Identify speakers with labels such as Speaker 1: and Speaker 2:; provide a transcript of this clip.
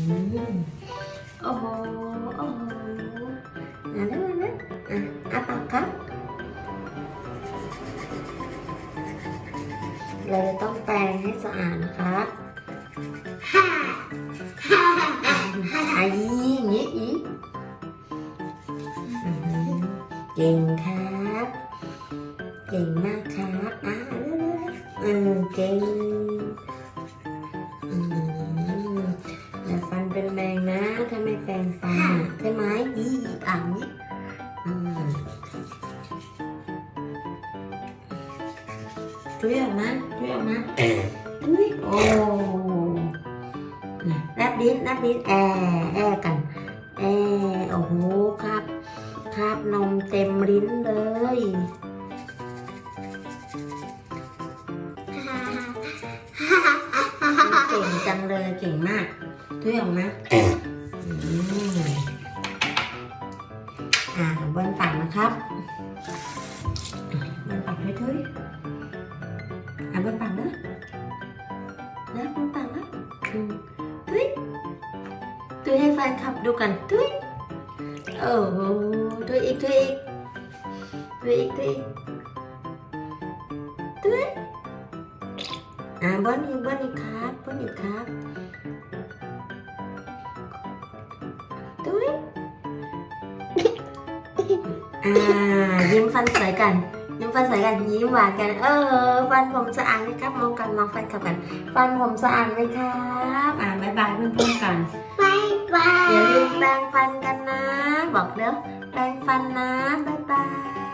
Speaker 1: โอ้โห โอ้โหนะนะนะนะอะอาปากครับเราจะต้องแปรงให้สะอาดนะครับ
Speaker 2: ฮ่าฮ่าฮ่า
Speaker 1: อายีอย่างนี้อีอื้อหือเก่งครับ เก่งมากครับอ่าเออเก่ง มงนะถ้าไม่แปรงฟันใช่ไหมอีอ่างนี้อืมช่วยออกนะช่วยออกนะช่วยโอ้น่ะแลบลิ้นแลบลิ้นแอแอกันแอโอ้โหครับครับนมเต็มลิ้นเลยเก่งจังเลยเก่งมากทุกอย่างนะ อ่าบนปากนะครับบนปากให้ทุยอ่าบนปากนะนะบนปากนะอืมทุยทุยให้แฟนคลับดูกันทุยโอ้โหทุยอีกทุยอีกทุยอีกทุยถุยอ่าบิ้ลอีกบิ้ลอีกครับบิ้ลอีกครับ อ่ายิ้มฟันสวยกัน ยิ้มฟันสวยกันยิ้มหวานกัน เออฟันผมสะอาดไหมครับมองกันมองฟันขับกัน ฟันผมสะอาดไหมครับอ่าบายบายเพื่อนๆกัน
Speaker 2: บายบา
Speaker 1: อย่ายลืมแปรงฟันกันนะ บอกเด้อแปรงฟันนะบายบาย